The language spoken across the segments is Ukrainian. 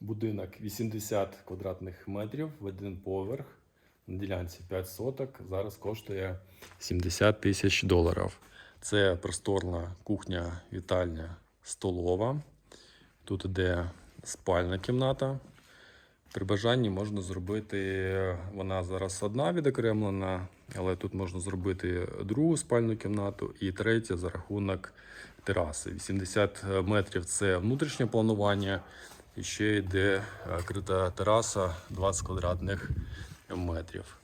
Будинок 80 квадратних метрів в один поверх. На ділянці 5 соток. Зараз коштує 70 тисяч доларів. Це просторна кухня, вітальня, столова. Тут іде спальна кімната. При бажанні можна зробити, вона зараз одна відокремлена, але тут можна зробити другу спальну кімнату і третя за рахунок тераси. 80 метрів це внутрішнє планування, і ще йде е, крита тераса 20 квадратних метрів.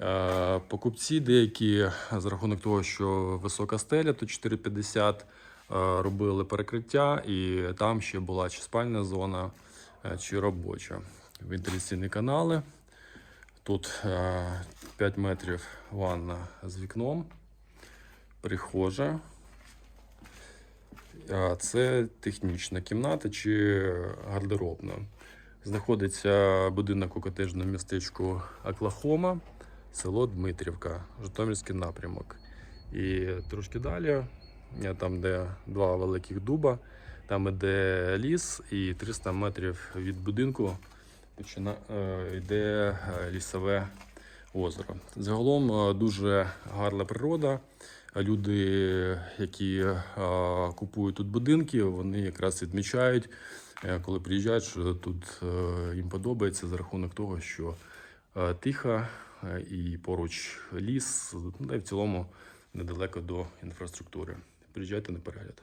Е, Покупці деякі за рахунок того, що висока стеля, то 4,50 е, робили перекриття, і там ще була чи спальна зона, чи робоча. Вентиляційні канали. Тут е, 5 метрів ванна з вікном, прихожа. Це технічна кімната чи гардеробна. Знаходиться будинок у котежному містечку Оклахома, село Дмитрівка, Житомирський напрямок. І трошки далі, е, там, де два великих дуба, там іде ліс, і 300 метрів від будинку е, йде е, лісове озеро. Загалом е, дуже гарна природа. Люди, які е, купують тут будинки, вони якраз відмічають, е, коли приїжджають, що тут їм подобається за рахунок того, що тихо е, і поруч ліс, ну, та й в цілому недалеко до інфраструктури. Приїжджайте на перегляд.